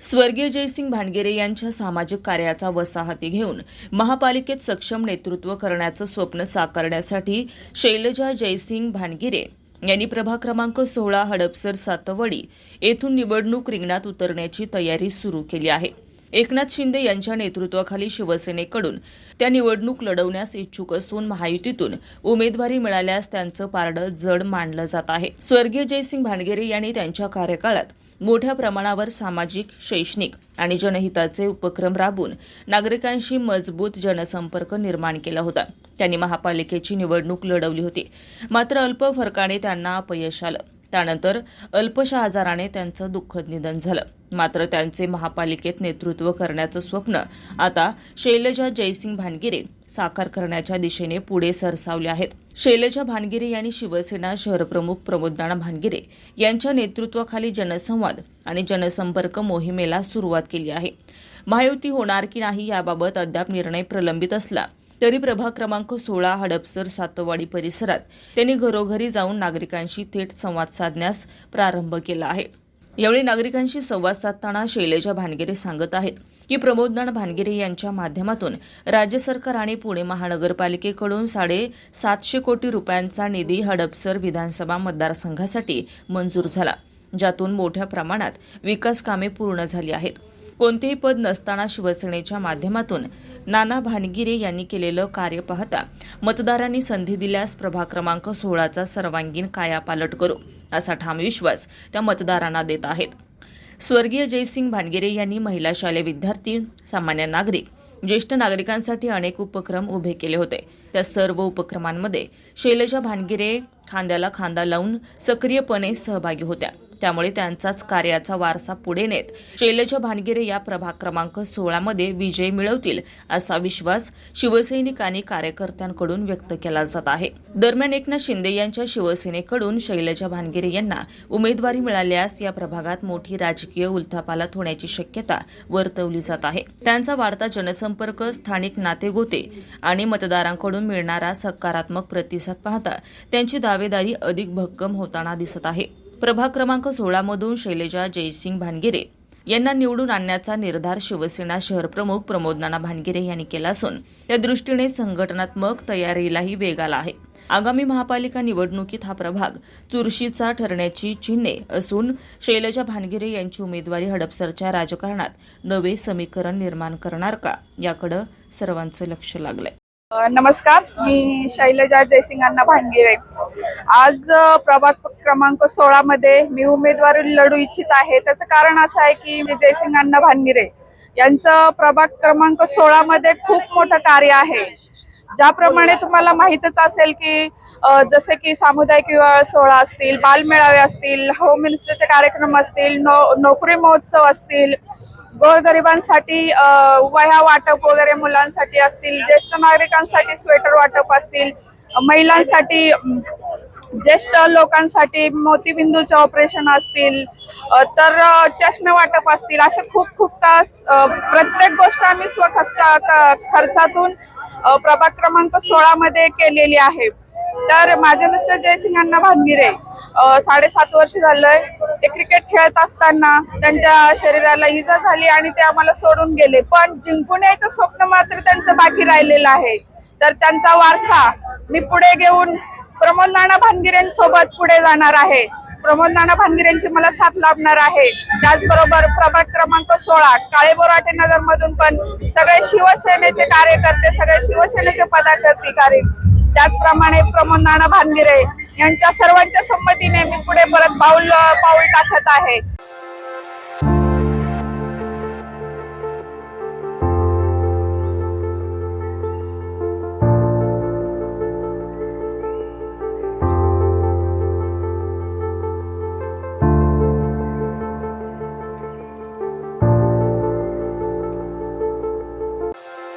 स्वर्गीय जयसिंग भानगेरे यांच्या सामाजिक कार्याचा वसाहती घेऊन महापालिकेत सक्षम नेतृत्व करण्याचं स्वप्न साकारण्यासाठी शैलजा जयसिंग भानगिरे यांनी प्रभाग क्रमांक सोळा हडपसर सातवडी येथून निवडणूक रिंगणात उतरण्याची तयारी सुरू केली आहे. एकनाथ शिंदे यांच्या नेतृत्वाखाली शिवसेनेकडून त्या निवडणूक लढवण्यास इच्छुक असून महायुतीतून उमेदवारी मिळाल्यास त्यांचं पारडं जड मानलं जात आहे. स्वर्गीय जयसिंग भानगेरे यांनी त्यांच्या कार्यकाळात मोठ्या प्रमाणावर सामाजिक शैक्षणिक आणि जनहिताचे उपक्रम राबवून नागरिकांशी मजबूत जनसंपर्क निर्माण केला होता. त्यांनी महापालिकेची निवडणूक लढवली होती. मात्र अल्प फरकाने त्यांना अपयश आलं. त्यानंतर अल्पशा आजाराने त्यांचं दुःखद निधन झालं. मात्र त्यांचे महापालिकेत नेतृत्व करण्याचं स्वप्न आता शैलजा जयसिंग भानगिरे साकार करण्याच्या दिशेने पुढे सरसावले आहेत. शैलजा भानगिरे यांनी शिवसेना शहरप्रमुख प्रमोदनाना भानगिरे यांच्या नेतृत्वाखाली जनसंवाद आणि जनसंपर्क मोहिमेला सुरुवात केली आहे. महायुती होणार की नाही याबाबत अद्याप निर्णय प्रलंबित असला तरी प्रभाग क्रमांक सोळा हडपसर सातवाडी परिसरात त्यांनी घरोघरी जाऊन नागरिकांशी थेट संवाद साधण्यास प्रारंभ केला आहे. यावेळी नागरिकांशी संवाद साधताना शैलेजा भानगिरे सांगत आहेत की प्रमोदनाथ भानगिरे यांच्या माध्यमातून राज्य सरकार आणि पुणे महानगरपालिकेकडून साडे सातशे कोटी रुपयांचा निधी हडपसर विधानसभा मतदारसंघासाठी मंजूर झाला ज्यातून मोठ्या प्रमाणात विकास कामे पूर्ण झाली आहेत. कोणतेही पद नसताना शिवसेनेच्या माध्यमातून नाना भानगिरे यांनी केलेलं कार्य पाहता मतदारांनी संधी दिल्यास प्रभाग क्रमांक सोळाचा सर्वांगीण कायापालट करू असा ठाम विश्वास त्या मतदारांना देत आहेत. स्वर्गीय जयसिंग भानगिरे यांनी महिला शालेय विद्यार्थी सामान्य नागरिक ज्येष्ठ नागरिकांसाठी अनेक उपक्रम उभे केले होते. त्या सर्व उपक्रमांमध्ये शैलजा भानगिरे खांद्याला खांदा लावून सक्रियपणे सहभागी होत्या. त्यामुळे त्यांचाच कार्याचा वारसा पुढे नेत. शैलजा भानगिरे या प्रभाग क्रमांक सोळामध्ये विजय मिळवतील असा विश्वास शिवसैनिक आणि कार्यकर्त्यांकडून व्यक्त केला जात आहे. दरम्यान एकनाथ शिंदे यांच्या शिवसेनेकडून शैलजा भानगिरे यांना उमेदवारी मिळाल्यास या प्रभागात मोठी राजकीय उलथापालथ होण्याची शक्यता वर्तवली जात आहे. त्यांचा वाढता जनसंपर्क स्थानिक नातेगोते आणि मतदारांकडून मिळणारा सकारात्मक प्रतिसाद पाहता त्यांची दावेदारी अधिक भक्कम होताना दिसत आहे. प्रभाग क्रमांक सोळामधून शैलेजा जयसिंग भानगिरे यांना निवडून आणण्याचा निर्धार शिवसेना शहरप्रमुख प्रमोद नाना भानगिरे यांनी केला असून या दृष्टीने संघटनात्मक तयारीलाही वेग आला आहे. आगामी महापालिका निवडणुकीत हा प्रभाग चुरशीचा ठरण्याची चिन्हे असून शैलजा भानगिरे यांची उमेदवारी हडपसरच्या राजकारणात नवे समीकरण निर्माण करणार का याकडं सर्वांचं लक्ष लागलंय. नमस्कार मी शैलजा जयसिंगांना भानगिरे आज प्रभाग क्रमांक सोळा मध्ये मी उमेदवारी लढू इच्छित आहे. त्याचं कारण असं आहे की मी जयसिंगांना भानगिरे यांचं प्रभाग क्रमांक सोळा मध्ये खूप मोठं कार्य आहे. ज्याप्रमाणे तुम्हाला माहीतच असेल की जसे की सामुदायिक विवाह सोहळा असतील बालमेळावे असतील होम मिनिस्टरचे कार्यक्रम असतील नो नोकरी महोत्सव असतील गोरगरिबांसाठी वह्या वाटप वगैरे मुलांसाठी असतील ज्येष्ठ नागरिकांसाठी स्वेटर वाटप असतील महिलांसाठी ज्येष्ठ लोकांसाठी मोतीबिंदूचे ऑपरेशन असतील तर चष्मे वाटप असतील असे खूप खूप तास प्रत्येक गोष्ट आम्ही स्वखर्च खर्चातून प्रभाग क्रमांक सोळा मध्ये केलेली आहे. तर माझे मिस्टर जयसिंग अण्णा भांगिरे साडेसात वर्ष झालंय. ते क्रिकेट खेळत असताना त्यांच्या शरीराला इजा झाली आणि ते आम्हाला सोडून गेले. पण जिंकून यायचं स्वप्न मात्र त्यांचं बाकी राहिलेलं आहे. तर त्यांचा वारसा मी पुढे घेऊन प्रमोद नाना भानगिरेंसोबत पुढे जाणार आहे. प्रमोद नाना भानगिरेंची मला साथ लाभणार आहे. त्याचबरोबर प्रभाग क्रमांक सोळा काळे बोराटे नगर मधून पण सगळे शिवसेनेचे कार्यकर्ते सगळे शिवसेनेचे पदाधिकारी. त्याचप्रमाणे प्रमोद नाना भानगिरे यांच्या सर्वांच्या संमतीने मी पुढे परत पाऊल पाऊल टाकत आहे.